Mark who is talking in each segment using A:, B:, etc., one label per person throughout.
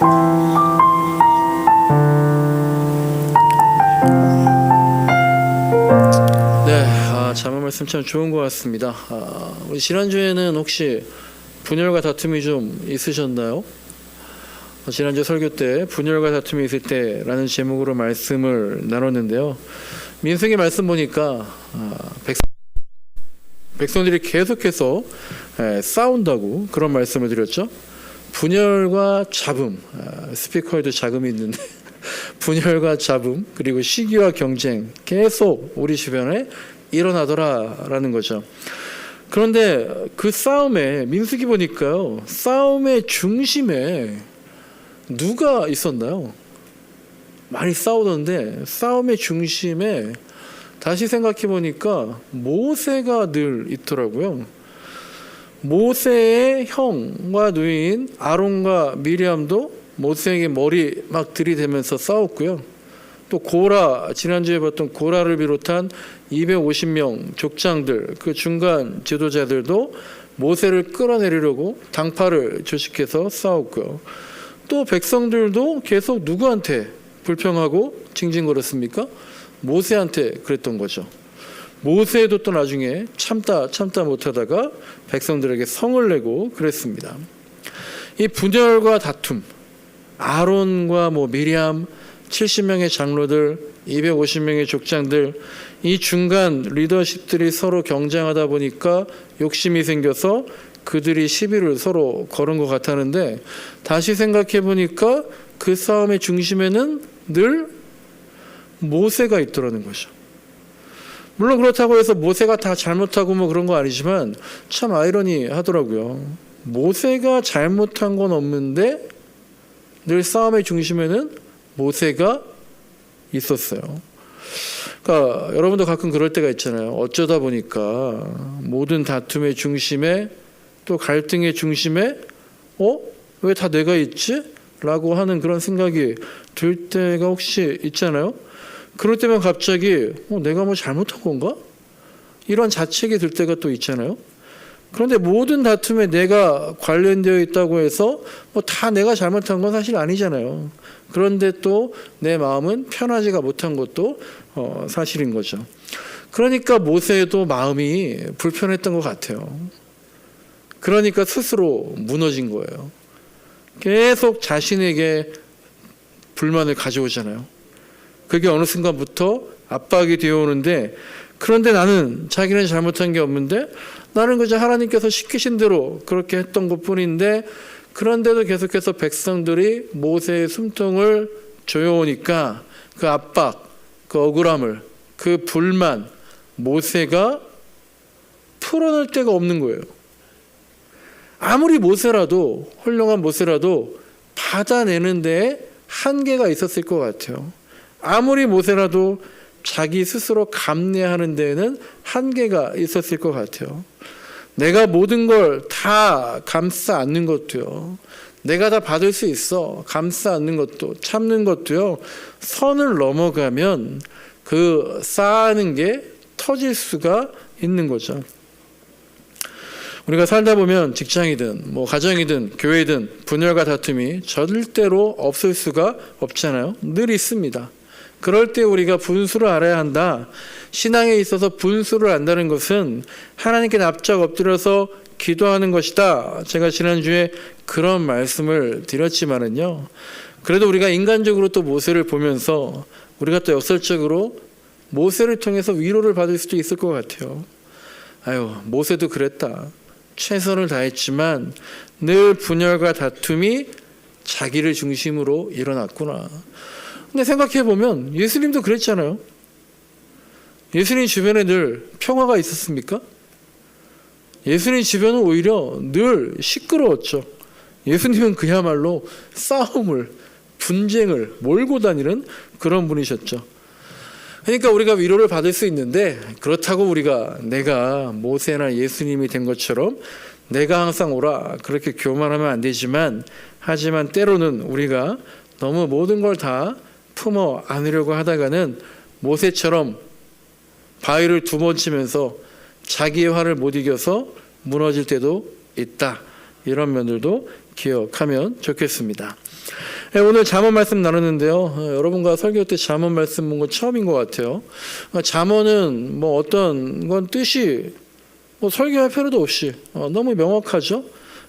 A: 네, 아, 자문 말씀 참 좋은 것 같습니다. 아, 우리 지난주에는 혹시 분열과 다툼이 좀 있으셨나요? 어, 지난주 설교 때 분열과 다툼이 있을 때라는 제목으로 말씀을 나눴는데요. 민승의 말씀 보니까 아, 백성, 백성들이 계속해서 에, 싸운다고 그런 말씀을 드렸죠. 분열과 잡음, 아, 스피커에도 자금이 있는데 분열과 잡음 그리고 시기와 경쟁 계속 우리 주변에 일어나더라라는 거죠. 그런데 그 싸움에 민수기 보니까요. 싸움의 중심에 누가 있었나요? 많이 싸우던데 싸움의 중심에 다시 생각해 보니까 모세가 늘 있더라고요. 모세의 형과 누이인 아론과 미리암도 모세에게 머리 막 들이대면서 싸웠고요. 또 고라 지난주에 봤던 고라를 비롯한 250명 족장들 그 중간 지도자들도 모세를 끌어내리려고 당파를 조직해서 싸웠고요. 또 백성들도 계속 누구한테 불평하고 징징거렸습니까? 모세한테 그랬던 거죠. 모세도 또 나중에 참다 참다 못하다가 백성들에게 성을 내고 그랬습니다. 이 분열과 다툼, 아론과 뭐 미리암 70명의 장로들, 250명의 족장들 이 중간 리더십들이 서로 경쟁하다 보니까 욕심이 생겨서 그들이 시비를 서로 걸은 것 같았는데 다시 생각해 보니까 그 싸움의 중심에는 늘 모세가 있더라는 거죠. 물론 그렇다고 해서 모세가 다 잘못하고 뭐 그런 거 아니지만 참 아이러니 하더라고요. 모세가 잘못한 건 없는데 늘 싸움의 중심에는 모세가 있었어요. 그러니까 여러분도 가끔 그럴 때가 있잖아요. 어쩌다 보니까 모든 다툼의 중심에 또 갈등의 중심에 어? 왜 다 내가 있지? 라고 하는 그런 생각이 들 때가 혹시 있잖아요. 그럴 때면 갑자기 어, 내가 뭐 잘못한 건가? 이런 자책이 들 때가 또 있잖아요. 그런데 모든 다툼에 내가 관련되어 있다고 해서 뭐 다 내가 잘못한 건 사실 아니잖아요. 그런데 또 내 마음은 편하지가 못한 것도 어, 사실인 거죠. 그러니까 모세도 마음이 불편했던 것 같아요. 그러니까 스스로 무너진 거예요. 계속 자신에게 불만을 가져오잖아요. 그게 어느 순간부터 압박이 되어 오는데 그런데 나는 자기는 잘못한 게 없는데 나는 그저 하나님께서 시키신 대로 그렇게 했던 것 뿐인데 그런데도 계속해서 백성들이 모세의 숨통을 조여오니까 그 압박, 그 억울함을, 그 불만, 모세가 풀어낼 데가 없는 거예요. 아무리 모세라도, 훌륭한 모세라도 받아내는 데 한계가 있었을 것 같아요. 아무리 모세라도 자기 스스로 감내하는 데에는 한계가 있었을 것 같아요. 내가 모든 걸 다 감싸 안는 것도요. 내가 다 받을 수 있어. 감싸 안는 것도, 참는 것도요. 선을 넘어가면 그 쌓아는 게 터질 수가 있는 거죠. 우리가 살다 보면 직장이든 뭐 가정이든 교회든 분열과 다툼이 절대로 없을 수가 없잖아요. 늘 있습니다. 그럴 때 우리가 분수를 알아야 한다. 신앙에 있어서 분수를 안다는 것은 하나님께 납작 엎드려서 기도하는 것이다. 제가 지난주에 그런 말씀을 드렸지만은요. 그래도 우리가 인간적으로 또 모세를 보면서 우리가 또 역설적으로 모세를 통해서 위로를 받을 수도 있을 것 같아요. 아유, 모세도 그랬다. 최선을 다했지만 늘 분열과 다툼이 자기를 중심으로 일어났구나. 근데 생각해 보면 예수님도 그랬잖아요. 예수님 주변에 늘 평화가 있었습니까? 예수님 주변은 오히려 늘 시끄러웠죠. 예수님은 그야말로 싸움을, 분쟁을 몰고 다니는 그런 분이셨죠. 그러니까 우리가 위로를 받을 수 있는데 그렇다고 우리가 내가 모세나 예수님이 된 것처럼 내가 항상 오라 그렇게 교만하면 안 되지만 하지만 때로는 우리가 너무 모든 걸다 품어 안으려고 하다가는 모세처럼 바위를 두 번 치면서 자기의 화를 못 이겨서 무너질 때도 있다. 이런 면들도 기억하면 좋겠습니다. 네, 오늘 잠언 말씀 나눴는데요. 어, 여러분과 설교 때 잠언 말씀 본건 처음인 것 같아요. 어, 잠언은 뭐 어떤 건 뜻이 뭐 설교할 필요도 없이 어, 너무 명확하죠.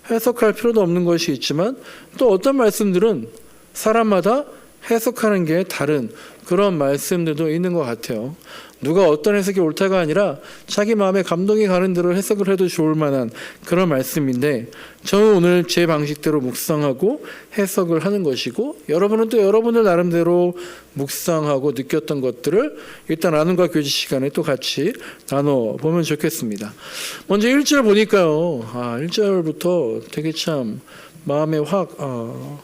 A: 해석할 필요도 없는 것이 있지만 또 어떤 말씀들은 사람마다 해석하는 게 다른 그런 말씀들도 있는 것 같아요. 누가 어떤 해석이 옳다가 아니라 자기 마음에 감동이 가는 대로 해석을 해도 좋을 만한 그런 말씀인데 저는 오늘 제 방식대로 묵상하고 해석을 하는 것이고 여러분은 또 여러분들 나름대로 묵상하고 느꼈던 것들을 일단 나눔과 교제 시간에 또 같이 나눠 보면 좋겠습니다. 먼저 1절 보니까요. 아, 1절부터 되게 참 마음에 확 어,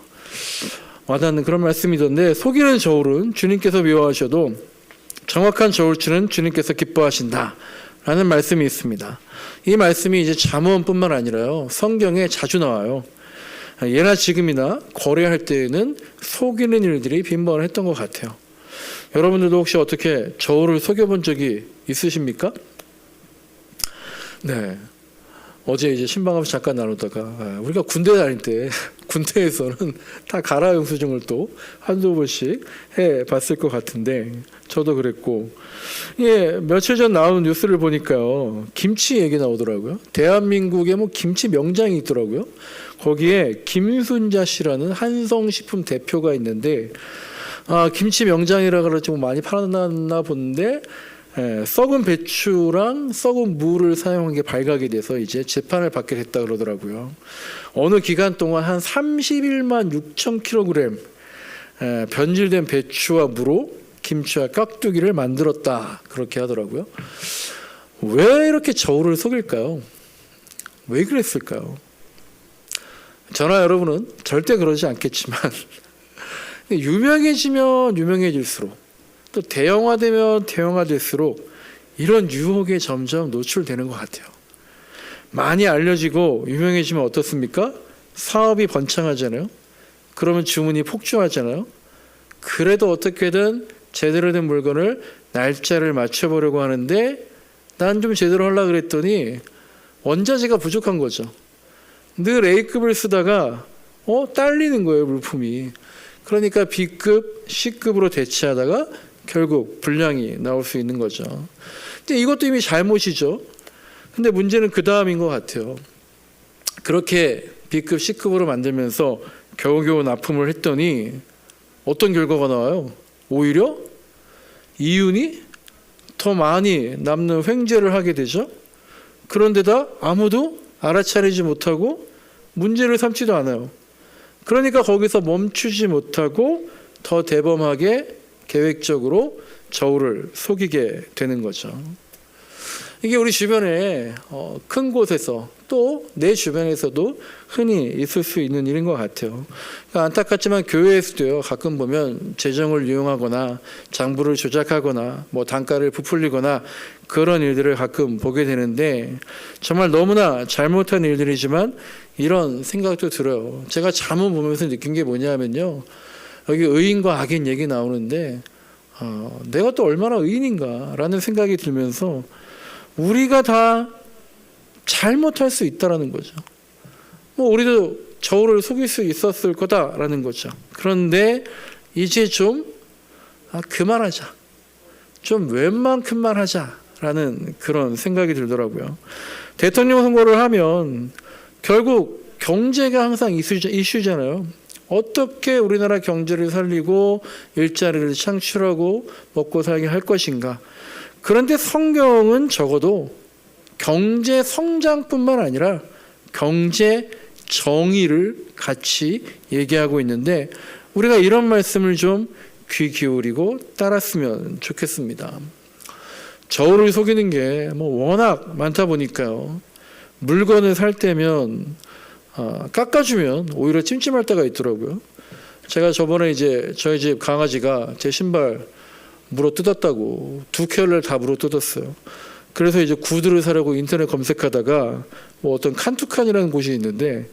A: 와닿는 그런 말씀이던데 속이는 저울은 주님께서 미워하셔도 정확한 저울추는 주님께서 기뻐하신다. 라는 말씀이 있습니다. 이 말씀이 이제 잠언뿐만 아니라요. 성경에 자주 나와요. 예나 지금이나 거래할 때에는 속이는 일들이 빈번했던 것 같아요. 여러분들도 혹시 어떻게 저울을 속여본 적이 있으십니까? 네. 어제 이제 신방하면서 잠깐 나누다가 아, 우리가 군대 다닐 때 군대에서는 다 가라 영수증을 또 한두 번씩 해 봤을 것 같은데 저도 그랬고. 예 며칠 전 나온 뉴스를 보니까요 김치 얘기 나오더라고요. 대한민국에 뭐 김치 명장이 있더라고요. 거기에 김순자 씨라는 한성식품 대표가 있는데 아 김치 명장이라 그러지 뭐 많이 팔아났나 본데 예, 썩은 배추랑 썩은 무를 사용한 게 발각이 돼서 이제 재판을 받게 됐다 그러더라고요. 어느 기간 동안 한 31만 6천 킬로그램 예, 변질된 배추와 무로 김치와 깍두기를 만들었다 그렇게 하더라고요. 왜 이렇게 저울을 속일까요? 왜 그랬을까요? 저나 여러분은 절대 그러지 않겠지만 유명해지면 유명해질수록 또 대형화되면 대형화될수록 이런 유혹에 점점 노출되는 것 같아요. 많이 알려지고 유명해지면 어떻습니까? 사업이 번창하잖아요. 그러면 주문이 폭주하잖아요. 그래도 어떻게든 제대로 된 물건을 날짜를 맞춰보려고 하는데 난 좀 제대로 하려고 그랬더니 원자재가 부족한 거죠. 늘 A급을 쓰다가 어 딸리는 거예요 물품이. 그러니까 B급, C급으로 대체하다가 결국 불량이 나올 수 있는 거죠. 근데 이것도 이미 잘못이죠. 근데 문제는 그 다음인 것 같아요. 그렇게 B급, C급으로 만들면서 겨우겨우 납품을 했더니 어떤 결과가 나와요? 오히려 이윤이 더 많이 남는 횡재를 하게 되죠. 그런데다 아무도 알아차리지 못하고 문제를 삼지도 않아요. 그러니까 거기서 멈추지 못하고 더 대범하게 계획적으로 저울을 속이게 되는 거죠. 이게 우리 주변에 어, 큰 곳에서 또 내 주변에서도 흔히 있을 수 있는 일인 것 같아요. 그러니까 안타깝지만 교회에서도요 가끔 보면 재정을 이용하거나 장부를 조작하거나 뭐 단가를 부풀리거나 그런 일들을 가끔 보게 되는데 정말 너무나 잘못한 일들이지만 이런 생각도 들어요. 제가 잠을 보면서 느낀 게 뭐냐면요. 여기 의인과 악인 얘기 나오는데 어, 내가 또 얼마나 의인인가라는 생각이 들면서 우리가 다 잘못할 수 있다라는 거죠. 뭐 우리도 저울을 속일 수 있었을 거다라는 거죠. 그런데 이제 좀 아, 그만하자. 좀 웬만큼만 하자라는 그런 생각이 들더라고요. 대통령 선거를 하면 결국 경제가 항상 이슈잖아요. 어떻게 우리나라 경제를 살리고 일자리를 창출하고 먹고 살게 할 것인가. 그런데 성경은 적어도 경제 성장뿐만 아니라 경제 정의를 같이 얘기하고 있는데 우리가 이런 말씀을 좀 귀 기울이고 따랐으면 좋겠습니다. 저울을 속이는 게 뭐 워낙 많다 보니까요. 물건을 살 때면 어, 깎아주면 오히려 찜찜할 때가 있더라고요. 제가 저번에 이제 저희 집 강아지가 제 신발 물어 뜯었다고 두 켤레를 다 물어 뜯었어요. 그래서 이제 구두를 사려고 인터넷 검색하다가 뭐 어떤 칸투칸이라는 곳이 있는데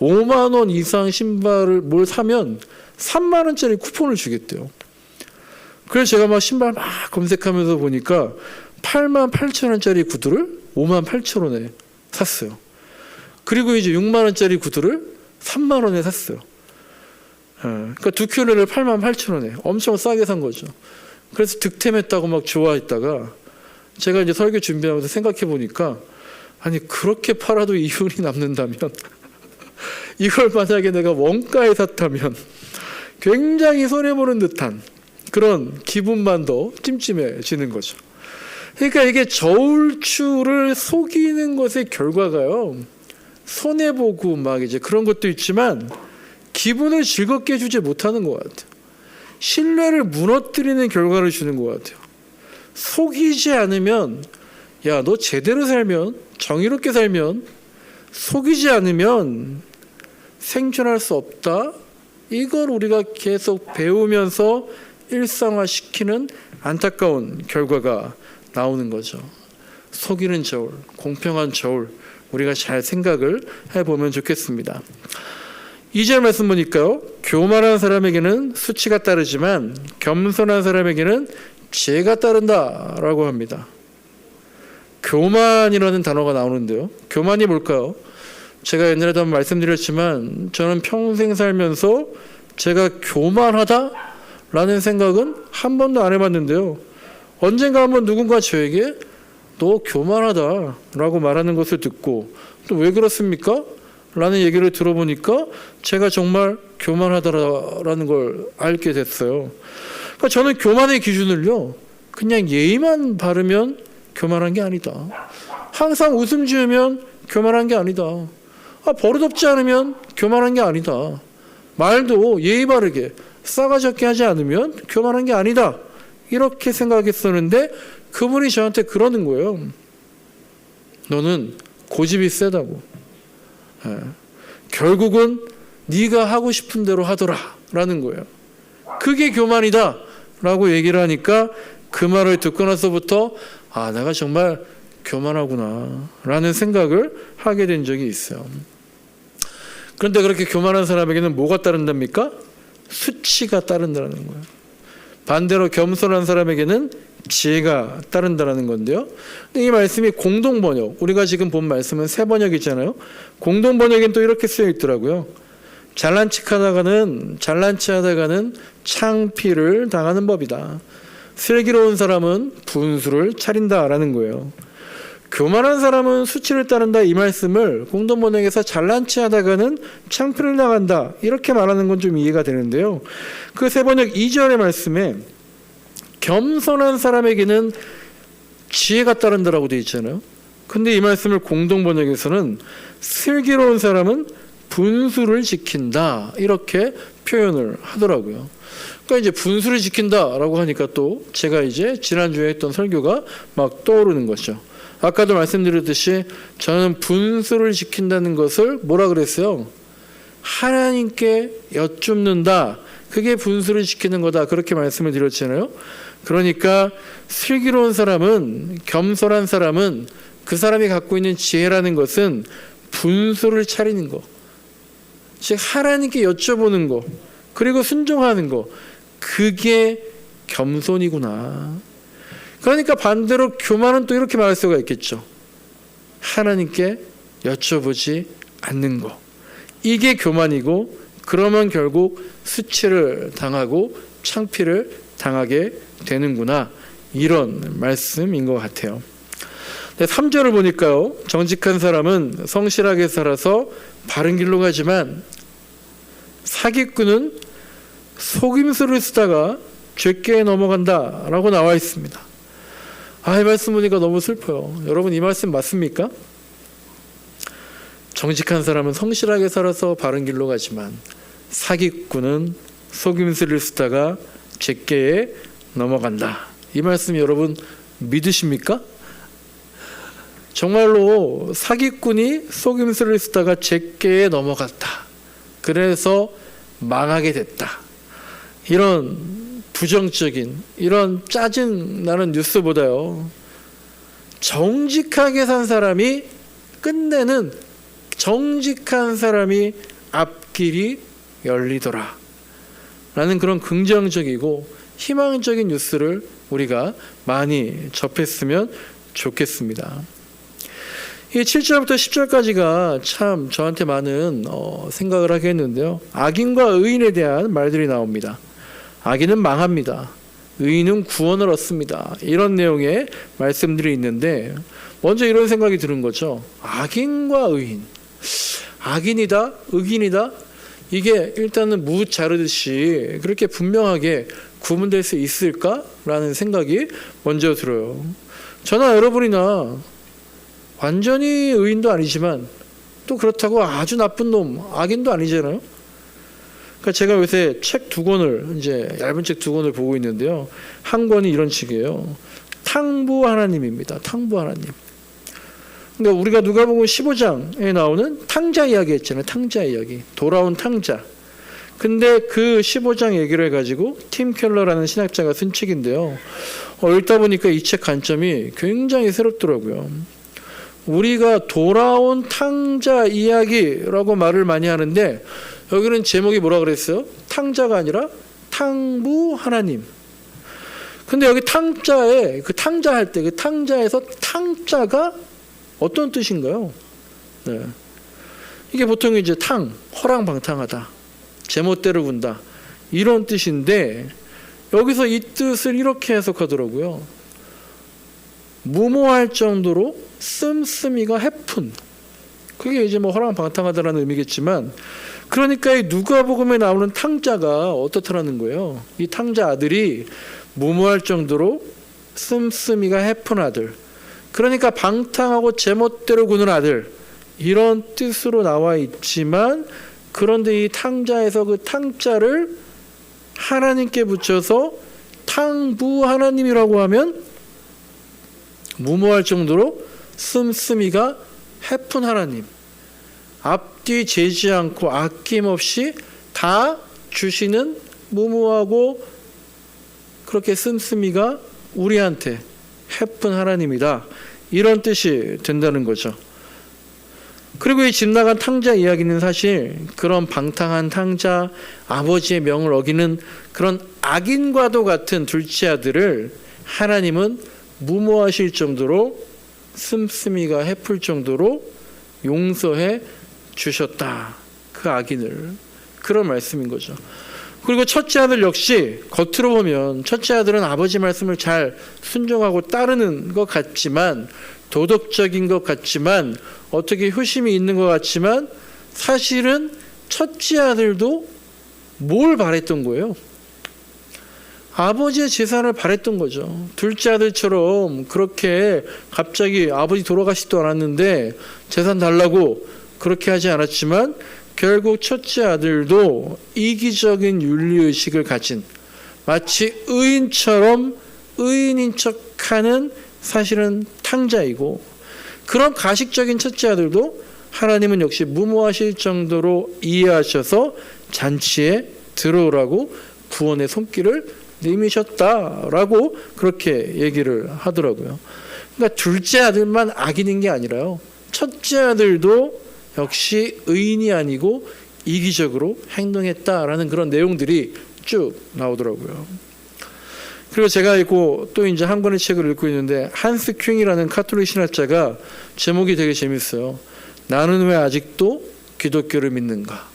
A: 5만 원 이상 신발을 뭘 사면 3만 원짜리 쿠폰을 주겠대요. 그래서 제가 막 신발 막 검색하면서 보니까 8만 8천 원짜리 구두를 5만 8천 원에 샀어요. 그리고 이제 6만 원짜리 구두를 3만 원에 샀어요. 그러니까 두 켤레를 8만 8천 원에 엄청 싸게 산 거죠. 그래서 득템했다고 막 좋아했다가 제가 이제 설교 준비하면서 생각해 보니까 아니 그렇게 팔아도 이윤이 남는다면 이걸 만약에 내가 원가에 샀다면 굉장히 손해 보는 듯한 그런 기분만 더 찜찜해지는 거죠. 그러니까 이게 저울추를 속이는 것의 결과가요. 손해 보고 막 이제 그런 것도 있지만 기분을 즐겁게 해주지 못하는 것 같아요. 신뢰를 무너뜨리는 결과를 주는 것 같아요. 속이지 않으면 야 너 제대로 살면 정의롭게 살면 속이지 않으면 생존할 수 없다. 이걸 우리가 계속 배우면서 일상화시키는 안타까운 결과가 나오는 거죠. 속이는 저울, 공평한 저울, 우리가 잘 생각을 해보면 좋겠습니다. 2절 말씀 보니까요. 교만한 사람에게는 수치가 따르지만 겸손한 사람에게는 지혜가 따른다라고 합니다. 교만이라는 단어가 나오는데요. 교만이 뭘까요? 제가 옛날에도 한번 말씀드렸지만 저는 평생 살면서 제가 교만하다라는 생각은 한 번도 안 해봤는데요. 언젠가 한번 누군가 저에게 너 교만하다라고 말하는 것을 듣고 또 왜 그렇습니까? 라는 얘기를 들어보니까 제가 정말 교만하다라는 걸 알게 됐어요. 그러니까 저는 교만의 기준을요, 그냥 예의만 바르면 교만한 게 아니다. 항상 웃음 지으면 교만한 게 아니다. 아, 버릇없지 않으면 교만한 게 아니다. 말도 예의 바르게 싸가지 없게 하지 않으면 교만한 게 아니다. 이렇게 생각했었는데 그분이 저한테 그러는 거예요. 너는 고집이 세다고. 예. 결국은 네가 하고 싶은 대로 하더라라는 거예요. 그게 교만이다라고 얘기를 하니까 그 말을 듣고 나서부터 아 내가 정말 교만하구나라는 생각을 하게 된 적이 있어요. 그런데 그렇게 교만한 사람에게는 뭐가 따른답니까? 수치가 따른다는 거예요. 반대로 겸손한 사람에게는 지혜가 따른다는 건데요. 근데 이 말씀이 공동 번역, 우리가 지금 본 말씀은 세 번역이잖아요. 공동 번역엔 또 이렇게 쓰여 있더라고요. 잘난 척하다가는 잘난 척하다가는 창피를 당하는 법이다. 슬기로운 사람은 분수를 차린다라는 거예요. 교만한 사람은 수치를 따른다 이 말씀을 공동 번역에서 잘난 척하다가는 창피를 당한다 이렇게 말하는 건 좀 이해가 되는데요. 그 세 번역 2절의 말씀에 겸손한 사람에게는 지혜가 따른다라고 되어 있잖아요. 근데 이 말씀을 공동 번역에서는 슬기로운 사람은 분수를 지킨다 이렇게 표현을 하더라고요. 그러니까 이제 분수를 지킨다라고 하니까 또 제가 이제 지난주에 했던 설교가 막 떠오르는 거죠. 아까도 말씀드렸듯이 저는 분수를 지킨다는 것을 뭐라 그랬어요? 하나님께 여쭙는다. 그게 분수를 지키는 거다. 그렇게 말씀을 드렸잖아요. 그러니까 슬기로운 사람은 겸손한 사람은 그 사람이 갖고 있는 지혜라는 것은 분수를 차리는 거. 즉 하나님께 여쭤보는 거. 그리고 순종하는 거. 그게 겸손이구나. 그러니까 반대로 교만은 또 이렇게 말할 수가 있겠죠. 하나님께 여쭤보지 않는 거. 이게 교만이고 그러면 결국 수치를 당하고 창피를 당하게 되는구나. 이런 말씀인 것 같아요. 3절을 보니까요. 정직한 사람은 성실하게 살아서 바른 길로 가지만 사기꾼은 속임수를 쓰다가 죄께에 넘어간다 라고 나와 있습니다. 아, 이 말씀 보니까 너무 슬퍼요. 여러분 이 말씀 맞습니까? 정직한 사람은 성실하게 살아서 바른 길로 가지만 사기꾼은 속임수를 쓰다가 죄께에 넘어간다. 이 말씀 여러분 믿으십니까? 정말로 사기꾼이 속임수를 쓰다가 죄께에 넘어갔다. 그래서 망하게 됐다. 이런 부정적인 이런 짜증 나는 뉴스보다요. 정직하게 산 사람이 끝내는 정직한 사람이 앞길이 열리더라. 라는 그런 긍정적이고 희망적인 뉴스를 우리가 많이 접했으면 좋겠습니다. 이 7절부터 10절까지가 참 저한테 많은 어, 생각을 하게 했는데요. 악인과 의인에 대한 말들이 나옵니다. 악인은 망합니다. 의인은 구원을 얻습니다. 이런 내용의 말씀들이 있는데 먼저 이런 생각이 드는 거죠. 악인과 의인. 악인이다, 의인이다. 이게 일단은 무 자르듯이 그렇게 분명하게 구분될 수 있을까라는 생각이 먼저 들어요. 저나 여러분이나 완전히 의인도 아니지만 또 그렇다고 아주 나쁜 놈, 악인도 아니잖아요. 그러니까 제가 요새 책 두 권을 이제 얇은 책 두 권을 보고 있는데요. 한 권이 이런 책이에요. 탕부 하나님입니다. 탕부 하나님. 그러니까 우리가 누가복음 15장에 나오는 탕자 이야기 했잖아요. 탕자 이야기. 돌아온 탕자. 근데 그 15장 얘기를 해가지고 팀 켈러라는 신학자가 쓴 책인데요. 어, 읽다 보니까 이 책 관점이 굉장히 새롭더라고요. 우리가 돌아온 탕자 이야기라고 말을 많이 하는데 여기는 제목이 뭐라 그랬어요? 탕자가 아니라 탕부 하나님. 근데 여기 탕자에 그 탕자 할 때 그 탕자에서 탕자가 어떤 뜻인가요? 네. 이게 보통 이제 탕, 허랑방탕하다. 제멋대로 군다. 이런 뜻인데 여기서 이 뜻을 이렇게 해석하더라고요. 무모할 정도로 씀씀이가 해픈. 그게 이제 뭐 허랑방탕하다라는 의미겠지만 그러니까 이 누가복음에 나오는 탕자가 어떻다라는 거예요. 이 탕자 아들이 무모할 정도로 씀씀이가 해픈 아들. 그러니까 방탕하고 제멋대로 구는 아들. 이런 뜻으로 나와 있지만 그런데 이 탕자에서 그 탕자를 하나님께 붙여서 탕부 하나님이라고 하면 무모할 정도로 씀씀이가 해픈 하나님. 앞뒤 재지 않고 아낌없이 다 주시는 무모하고 그렇게 씀씀이가 우리한테 해픈 하나님이다. 이런 뜻이 된다는 거죠. 그리고 이 집 나간 탕자 이야기는 사실 그런 방탕한 탕자 아버지의 명을 어기는 그런 악인과도 같은 둘째 아들을 하나님은 무모하실 정도로 씀씀이가 해풀 정도로 용서해 주셨다. 그 악인을. 그런 말씀인 거죠. 그리고 첫째 아들 역시 겉으로 보면 첫째 아들은 아버지 말씀을 잘 순종하고 따르는 것 같지만 도덕적인 것 같지만 어떻게 효심이 있는 것 같지만 사실은 첫째 아들도 뭘 바랬던 거예요? 아버지의 재산을 바랬던 거죠. 둘째 아들처럼 그렇게 갑자기 아버지 돌아가시지도 않았는데 재산 달라고 그렇게 하지 않았지만 결국 첫째 아들도 이기적인 윤리의식을 가진 마치 의인처럼 의인인 척하는 사실은 탕자이고 그런 가식적인 첫째 아들도 하나님은 역시 무모하실 정도로 이해하셔서 잔치에 들어오라고 구원의 손길을 내미셨다라고 그렇게 얘기를 하더라고요. 그러니까 둘째 아들만 악인인 게 아니라요. 첫째 아들도 역시 의인이 아니고 이기적으로 행동했다라는 그런 내용들이 쭉 나오더라고요. 그리고 제가 읽고 또 이제 한 권의 책을 읽고 있는데 한스 킹이라는 카톨릭 신학자가 제목이 되게 재밌어요. 나는 왜 아직도 기독교를 믿는가?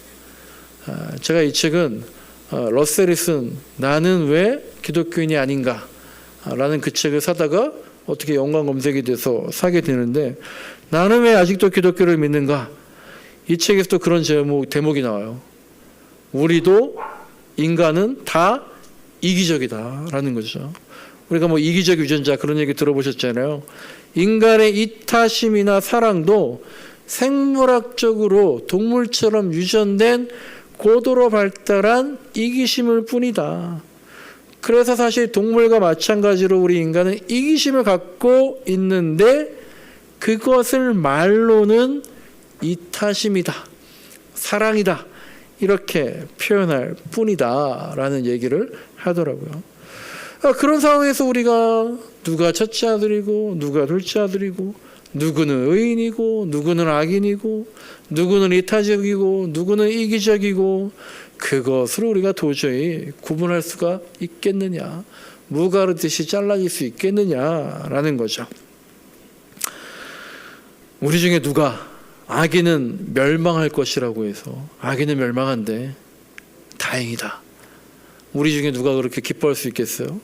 A: 아, 제가 이 책은 어, 러셀이 쓴 나는 왜 기독교인이 아닌가? 라는 그 책을 사다가 어떻게 연관 검색이 돼서 사게 되는데 나는 왜 아직도 기독교를 믿는가? 이 책에서도 그런 제목, 대목이 나와요. 우리도 인간은 다 이기적이다라는 거죠. 우리가 뭐 이기적 유전자 그런 얘기 들어보셨잖아요. 인간의 이타심이나 사랑도 생물학적으로 동물처럼 유전된 고도로 발달한 이기심일 뿐이다. 그래서 사실 동물과 마찬가지로 우리 인간은 이기심을 갖고 있는데 그것을 말로는 이타심이다. 사랑이다. 이렇게 표현할 뿐이다 라는 얘기를 하더라고요. 그런 상황에서 우리가 누가 첫째 아들이고 누가 둘째 아들이고 누구는 의인이고 누구는 악인이고 누구는 이타적이고 누구는 이기적이고 그것을 우리가 도저히 구분할 수가 있겠느냐 무가르듯이 잘라질 수 있겠느냐라는 거죠. 우리 중에 누가 아기는 멸망할 것이라고 해서 아기는 멸망한데 다행이다. 우리 중에 누가 그렇게 기뻐할 수 있겠어요?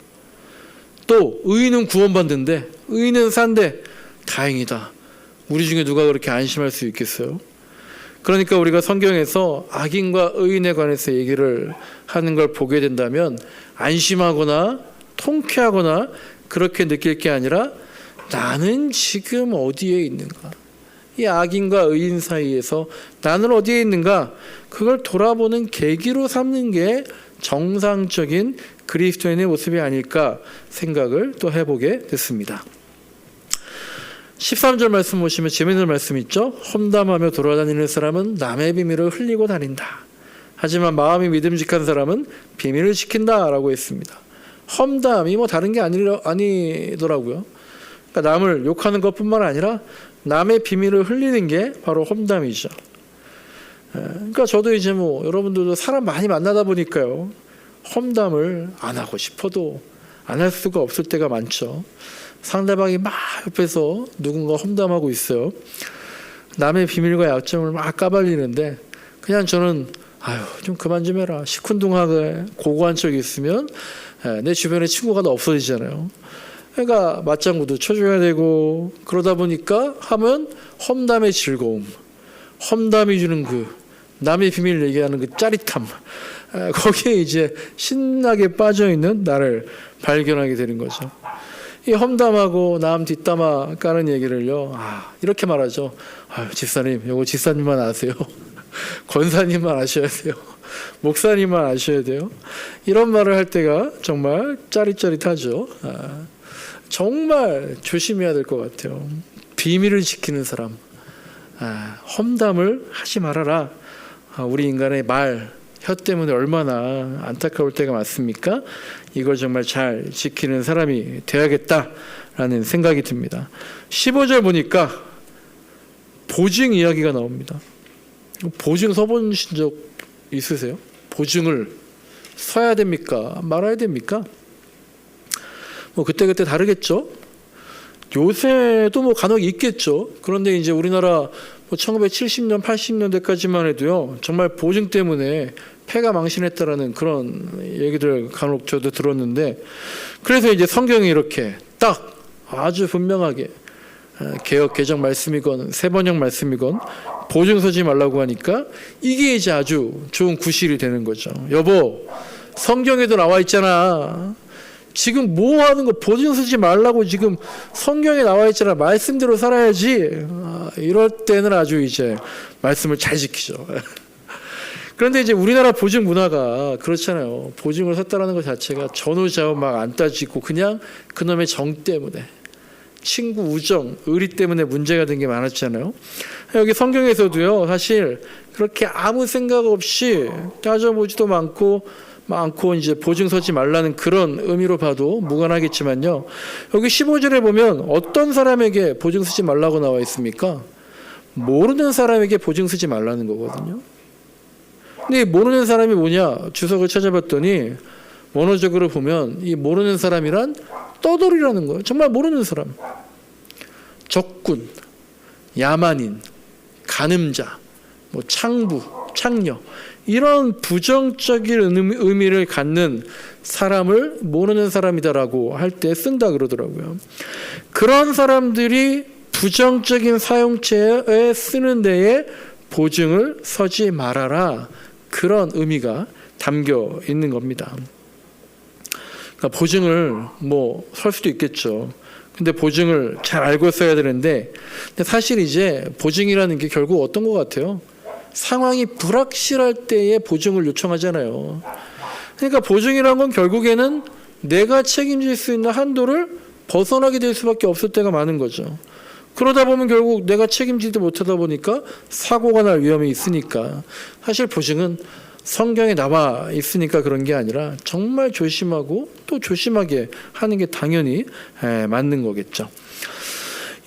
A: 또 의인은 구원받는데 의인은 산데 다행이다. 우리 중에 누가 그렇게 안심할 수 있겠어요? 그러니까 우리가 성경에서 악인과 의인에 관해서 얘기를 하는 걸 보게 된다면 안심하거나 통쾌하거나 그렇게 느낄 게 아니라 나는 지금 어디에 있는가? 이 악인과 의인 사이에서 나는 어디에 있는가? 그걸 돌아보는 계기로 삼는 게 정상적인 그리스도인의 모습이 아닐까 생각을 또 해보게 됐습니다. 13절 말씀 보시면 재미있는 말씀 있죠? 험담하며 돌아다니는 사람은 남의 비밀을 흘리고 다닌다. 하지만 마음이 믿음직한 사람은 비밀을 지킨다라고 했습니다. 험담이 뭐 다른 게 아니라, 아니더라고요. 그러니까 남을 욕하는 것뿐만 아니라 남의 비밀을 흘리는 게 바로 험담이죠. 예, 그러니까 저도 이제 뭐 여러분들도 사람 많이 만나다 보니까요. 험담을 안 하고 싶어도 안 할 수가 없을 때가 많죠. 상대방이 막 옆에서 누군가 험담하고 있어요. 남의 비밀과 약점을 막 까발리는데 그냥 저는 아유 좀 그만 좀 해라 시큰둥하게 고고한 적이 있으면 예, 내 주변에 친구가 다 없어지잖아요. 그러니까 맞장구도 쳐줘야 되고 그러다 보니까 하면 험담의 즐거움, 험담이 주는 그 남의 비밀 얘기하는 그 짜릿함 에, 거기에 이제 신나게 빠져 있는 나를 발견하게 되는 거죠. 이 험담하고 남 뒷담화 까는 얘기를요. 아, 이렇게 말하죠. 아유, 집사님, 요거 집사님만 아세요. 권사님만 아셔야 돼요. 목사님만 아셔야 돼요. 이런 말을 할 때가 정말 짜릿짜릿하죠. 아, 정말 조심해야 될 것 같아요. 비밀을 지키는 사람, 아, 험담을 하지 말아라. 아, 우리 인간의 말, 혀 때문에 얼마나 안타까울 때가 많습니까? 이걸 정말 잘 지키는 사람이 되어야겠다라는 생각이 듭니다. 15절 보니까 보증 이야기가 나옵니다. 보증 서보신 적 있으세요? 보증을 서야 됩니까? 말아야 됩니까? 뭐 그때그때 다르겠죠. 요새도 뭐 간혹 있겠죠. 그런데 이제 우리나라 뭐 1970년, 80년대까지만 해도요. 정말 보증 때문에 폐가 망신했다라는 그런 얘기들 간혹 저도 들었는데 그래서 이제 성경이 이렇게 딱 아주 분명하게 어, 개혁 개정 말씀이건 세번역 말씀이건 보증 서지 말라고 하니까 이게 이제 아주 좋은 구실이 되는 거죠. 여보, 성경에도 나와 있잖아. 지금 뭐 하는 거 보증 서지 말라고 지금 성경에 나와 있잖아. 말씀대로 살아야지. 아, 이럴 때는 아주 이제 말씀을 잘 지키죠. 그런데 이제 우리나라 보증 문화가 그렇잖아요. 보증을 섰다라는 것 자체가 전후좌우 막 안 따지고 그냥 그놈의 정 때문에 친구 우정, 의리 때문에 문제가 된 게 많았잖아요. 여기 성경에서도요, 사실 그렇게 아무 생각 없이 따져보지도 많고, 많고 이제 보증 서지 말라는 그런 의미로 봐도 무관하겠지만요. 여기 15절에 보면 어떤 사람에게 보증 서지 말라고 나와 있습니까? 모르는 사람에게 보증 서지 말라는 거거든요. 근데 이 모르는 사람이 뭐냐? 주석을 찾아봤더니 원어적으로 보면 이 모르는 사람이란 떠돌이라는 거예요. 정말 모르는 사람. 적군, 야만인, 간음자, 뭐 창부, 창녀 이런 부정적인 의미- 의미를 갖는 사람을 모르는 사람이다라고 할 때 쓴다 그러더라고요. 그런 사람들이 부정적인 사용체에 쓰는 데에 보증을 서지 말아라. 그런 의미가 담겨 있는 겁니다. 그러니까 보증을 뭐 설 수도 있겠죠. 근데 보증을 잘 알고 써야 되는데 사실 이제 보증이라는 게 결국 어떤 것 같아요? 상황이 불확실할 때에 보증을 요청하잖아요. 그러니까 보증이란 건 결국에는 내가 책임질 수 있는 한도를 벗어나게 될 수밖에 없을 때가 많은 거죠. 그러다 보면 결국 내가 책임지지 못하다 보니까 사고가 날 위험이 있으니까 사실 보증은 성경에 나와 있으니까 그런 게 아니라 정말 조심하고 또 조심하게 하는 게 당연히 에, 맞는 거겠죠.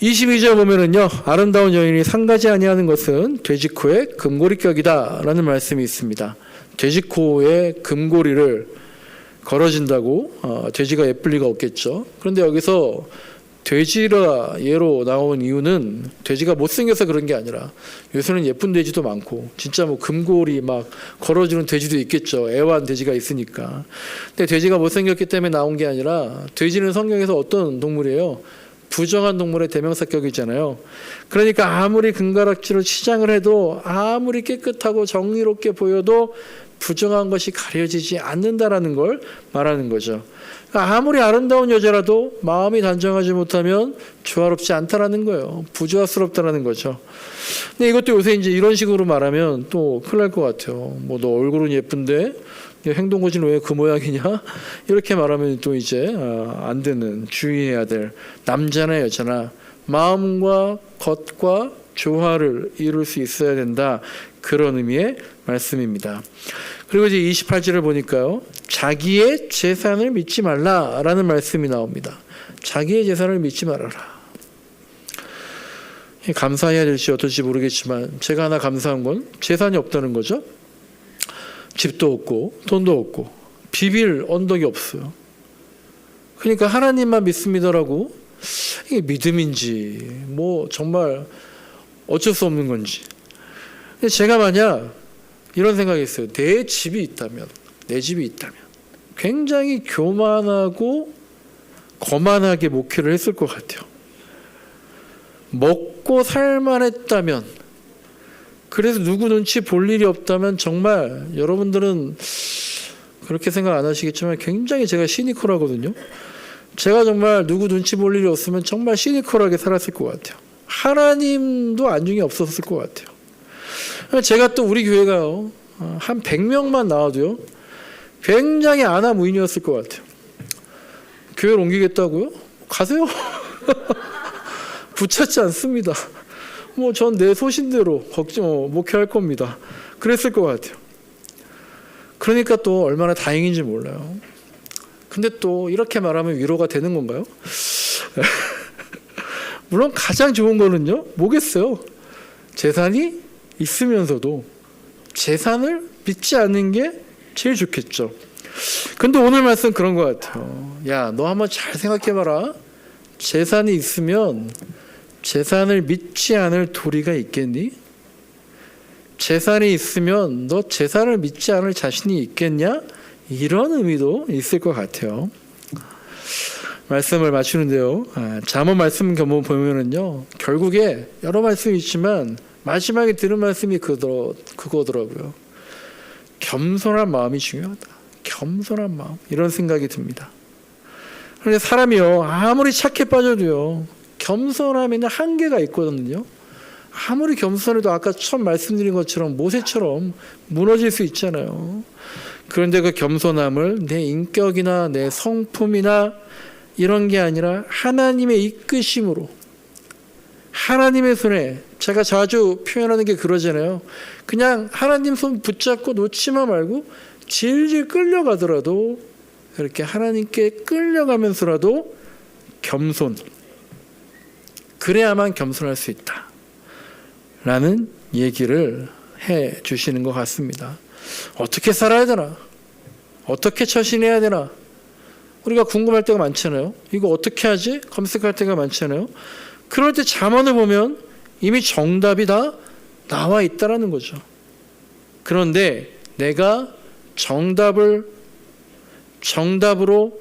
A: 22절 보면은요 아름다운 여인이 상가지 아니하는 것은 돼지코의 금고리격이다라는 말씀이 있습니다. 돼지코의 금고리를 걸어진다고 어, 돼지가 예쁠 리가 없겠죠. 그런데 여기서 돼지라 예로 나온 이유는 돼지가 못생겨서 그런 게 아니라 요새는 예쁜 돼지도 많고 진짜 뭐 금골이 막 걸어주는 돼지도 있겠죠. 애완 돼지가 있으니까. 근데 돼지가 못생겼기 때문에 나온 게 아니라 돼지는 성경에서 어떤 동물이에요? 부정한 동물의 대명사격이잖아요. 그러니까 아무리 금가락지로 치장을 해도 아무리 깨끗하고 정의롭게 보여도 부정한 것이 가려지지 않는다라는 걸 말하는 거죠. 그러니까 아무리 아름다운 여자라도 마음이 단정하지 못하면 조화롭지 않다라는 거예요. 부조화스럽다라는 거죠. 근데 이것도 요새 이제 이런 식으로 말하면 또 큰일 날 것 같아요. 뭐 너 얼굴은 예쁜데 행동 고지는 왜그 모양이냐? 이렇게 말하면 또 이제 아, 안 되는 주의해야 될 남자나 여자나 마음과 겉과 조화를 이룰 수 있어야 된다. 그런 의미의 말씀입니다. 그리고 이제 28절을 보니까요. 자기의 재산을 믿지 말라라는 말씀이 나옵니다. 자기의 재산을 믿지 말아라. 감사해야 될지 어떨지 모르겠지만 제가 하나 감사한 건 재산이 없다는 거죠. 집도 없고 돈도 없고 비빌 언덕이 없어요. 그러니까 하나님만 믿습니다라고 이게 믿음인지 뭐 정말 어쩔 수 없는 건지. 제가 만약 이런 생각이 있어요. 내 집이 있다면, 내 집이 있다면 굉장히 교만하고 거만하게 목회를 했을 것 같아요. 먹고 살만했다면, 그래서 누구 눈치 볼 일이 없다면 정말 여러분들은 그렇게 생각 안 하시겠지만 굉장히 제가 시니컬하거든요. 제가 정말 누구 눈치 볼 일이 없으면 정말 시니컬하게 살았을 것 같아요. 하나님도 안중에 없었을 것 같아요. 제가 또 우리 교회가요, 한 100명만 나와도요, 굉장히 아나무인이었을 것 같아요. 교회를 옮기겠다고요? 가세요. 붙잡지 않습니다. 뭐 전 내 소신대로 걱정, 어, 목회할 겁니다. 그랬을 것 같아요. 그러니까 또 얼마나 다행인지 몰라요. 근데 또 이렇게 말하면 위로가 되는 건가요? 물론 가장 좋은 거는요, 뭐겠어요? 재산이 있으면서도 재산을 믿지 않는 게 제일 좋겠죠. 근데 오늘 말씀 그런 것 같아요. 야, 너 한번 잘 생각해봐라. 재산이 있으면 재산을 믿지 않을 도리가 있겠니? 재산이 있으면 너 재산을 믿지 않을 자신이 있겠냐? 이런 의미도 있을 것 같아요. 말씀을 맞추는데요. 아, 잠언 말씀 견본 보면은요. 결국에 여러 말씀이 있지만 마지막에 들은 말씀이 그더, 그거더라고요. 겸손한 마음이 중요하다. 겸손한 마음. 이런 생각이 듭니다. 그런데 사람이요. 아무리 착해 빠져도요. 겸손함에는 한계가 있거든요. 아무리 겸손해도 아까 처음 말씀드린 것처럼 모세처럼 무너질 수 있잖아요. 그런데 그 겸손함을 내 인격이나 내 성품이나 이런 게 아니라 하나님의 이끄심으로 하나님의 손에 제가 자주 표현하는 게 그러잖아요. 그냥 하나님 손 붙잡고 놓지만 말고 질질 끌려가더라도 이렇게 하나님께 끌려가면서라도 겸손. 그래야만 겸손할 수 있다. 라는 얘기를 해 주시는 것 같습니다. 어떻게 살아야 되나? 어떻게 처신해야 되나? 우리가 궁금할 때가 많잖아요. 이거 어떻게 하지? 검색할 때가 많잖아요. 그럴 때 잠언을 보면 이미 정답이 다 나와 있다라는 거죠. 그런데 내가 정답을 정답으로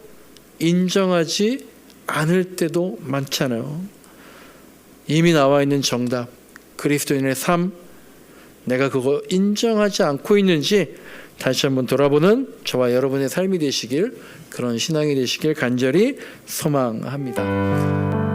A: 인정하지 않을 때도 많잖아요. 이미 나와 있는 정답, 그리스도인의 삶, 내가 그거 인정하지 않고 있는지 다시 한번 돌아보는 저와 여러분의 삶이 되시길 그런 신앙이 되시길 간절히 소망합니다.